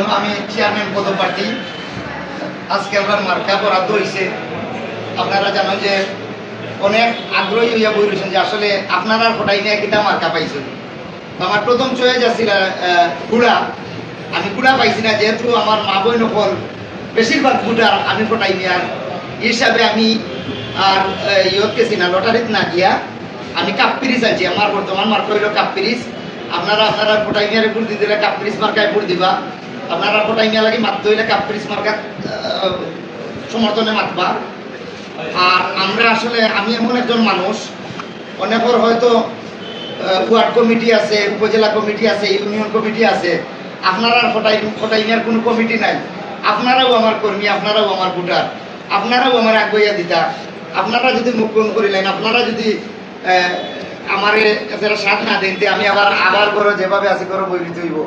আমি চেয়ারম্যান পদপ্রার্থী আজকে আমার মার্কা বরাদ্দ হয়েছে আপনারা জানেন যে অনেক আগ্রহী হইয়া বই রয়েছেন যে আসলে আপনারা ফটাই নিয়ে কিতা মার্কা পাইছেন। আমার প্রথম চয়েস আছিল কুড়া। আমি কুড়া পাইছি না, যেহেতু আমার মা বই নকল বেশিরভাগ ভোটার আমি ফটাই নিয়ার হিসাবে আমি আর ইয়ত গেছি না, লটারিত না গিয়া আমি কাপ পিরিস আছি আমার বর্তমান মার্কা হইল কাপ পিরিস আপনারা আপনারা ফটাই নিয়ারে ভোট দিতে দিলে কাপ পিরিস মার্কায় ভোট দিবা। আপনারা ফটাই নিয়া লাগি? মাত্র হইলে কাপ পিরিস মার্কা সমর্থনে মাতবা। আর আমরা আসলে, আমি এমন একজন মানুষ অনেকের হয়তো ওয়ার্ড কমিটি আছে, উপজেলা কমিটি আছে, ইউনিয়ন কমিটি আছে, আপনারা ফটাই ফটাইনিয়ার কোনো কমিটি নাই। আপনারাও আমার কর্মী, আপনারাও আমার ভোটার, আপনারাও আমার আগুয়া দিতা আপনারা যদি মুখ গ্রহণ করিলেন আপনারা যদি আমারে যারা সাথ না দেন আমি আবার আবার করে যেভাবে আছে করে বইতে হইব।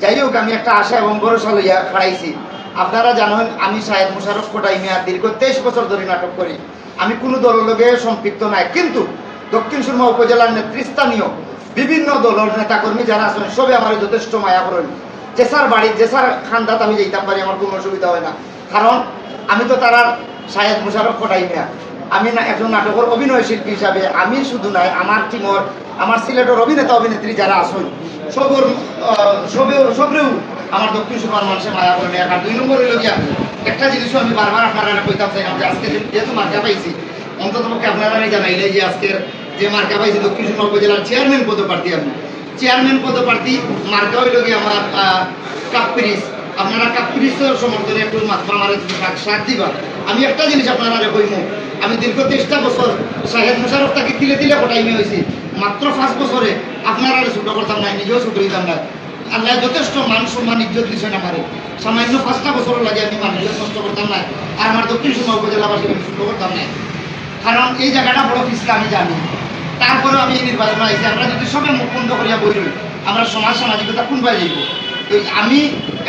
যাই হোক আমি একটা আশা এবং ভরসা লইয়া খাড়াইছি। আপনারা জানেন, আমি সাহেব মুশারফ কোটাই মিয়া দীর্ঘ তেইশ বছর ধরে নাটক করি। আমি কোনো দলের লগে সম্পৃক্ত নাই, কিন্তু দক্ষিণ সুরমা উপজেলার নেতৃস্থানীয় বিভিন্ন দলের নেতাকর্মী যারা আছেন, সবে আমার যথেষ্ট মায়া করেন। জেসার বাড়ি, জেসার খান্দাত আমি যেতাম পারি, আমার কোনো অসুবিধা হয় না। কারণ আমি তো তারার সাহেব মুশারফ কোটাই মিয়া। আমি না একজন নাটকের অভিনয় শিল্পী হিসাবে, আমি শুধু নাই, আমার টিমর আমার সিলেটের অভিনেতা অভিনেত্রী যারা আসুন সবর সবেও সবরেও আমার দক্ষিণ সুপার মানুষের মায়া করে আর দুই নম্বর হইল গিয়া একটা জিনিসও আমি বারবার আপনারা কইতাম চাইলাম যে আজকে যেহেতু মার্কা পাইছি অন্তত পক্ষে আপনারা জানাইলে যে আজকের যে মার্কা পাইছি দক্ষিণ সুরমা উপজেলার চেয়ারম্যান পদপ্রার্থী আমি। চেয়ারম্যান পদপ্রার্থী মার্কা হইল গিয়ে আমার আহ, কাপ পিরিস আপনারা কাপ পিরিসের সমর্থনে একটু মাত্রা আমার সাথ দিবা। আমি একটা জিনিস আপনারা কইম আমি দীর্ঘ তেইশটা বছর সাহেব মুশারফ তাকে তিলে তিলে ফটাইমে হয়েছি মাত্র পাঁচ বছরে আপনারা ছোট করতাম না, নিজেও ছোট হইতাম না। আল্লাহ যথেষ্ট মান সম্মান, ইজ্জত দিচ্ছেন আমারে। সামান্য পাঁচটা বছর লাগে আমি মানুষের কষ্ট করতাম না। আর আমার দক্ষিণ সুরমা উপজেলাবাসী আমি ছোট করতাম না। কারণ এই জায়গাটা বড় পিছলে, আমি জানি। তারপরেও আমি এই নির্বাচন আইছি, আমরা যদি সবে মুখ বন্ধ করিয়া বই আমরা সমাজ সামাজিকতা কোন পাই যাইব? আমি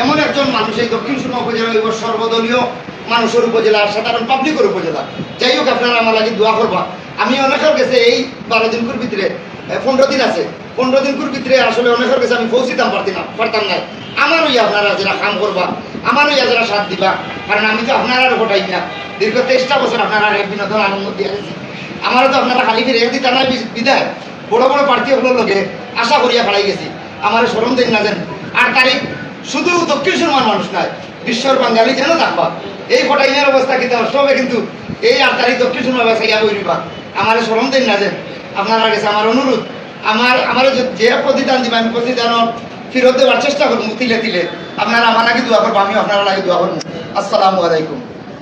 এমন একজন মানুষ, এই দক্ষিণ সুরমা উপজেলা হইব সর্বদলীয় মানুষের উপজেলা সাধারণ পাবলিকের উপজেলা। যাই হোক, আপনারা আমার লাগে দোয়া করবা। আমি অনেকের কাছে এই বারো দিন কুর ভিতরে পনেরো দিন আছে। পনেরো দিন কুর ভিতরে আসলে অনেকের কাছে আমি পৌঁছিতাম, পারতি না, পারতাম না আমার ওই আপনারা যারা কাম করবা, আমার ওই যারা সাথ দিবা, কারণ আমি তো আপনারা গোটাই না। দীর্ঘ তেইশটা বছর আপনারা বিনোদন আনন্দ দিয়ে গেছি। আমারও তো আপনারা খালি ফিরে গেছি, তা নয় বি- বিদায়। বড় বড় প্রার্থীগুলোর লোকে, আশা করিয়া ফেলাই গেছি। আমার স্মরণ দিন না দেন। আট তারিখ শুধু দক্ষিণ সুরমার মানুষ নয় বিশ্বর বাঙালি যেন থাকবা এই ফটাইনের অবস্থা কিন্তু, সবে কিন্তু এই আট তারিখ দক্ষিণ সুরমা বাসাইয়া বইবা আমার স্মরণ দিন না দেন। আপনারা কাছে আমার অনুরোধ। আমার আমার যে- প্রতিদান দিবেন আমি প্রতিদান ফিরত দেওয়ার চেষ্টা করব। তিলে তিলে। আপনারা আমার আগে দোয়া করব আমি আপনারা আগে দোয়া করব। আসসালামু আলাইকুম।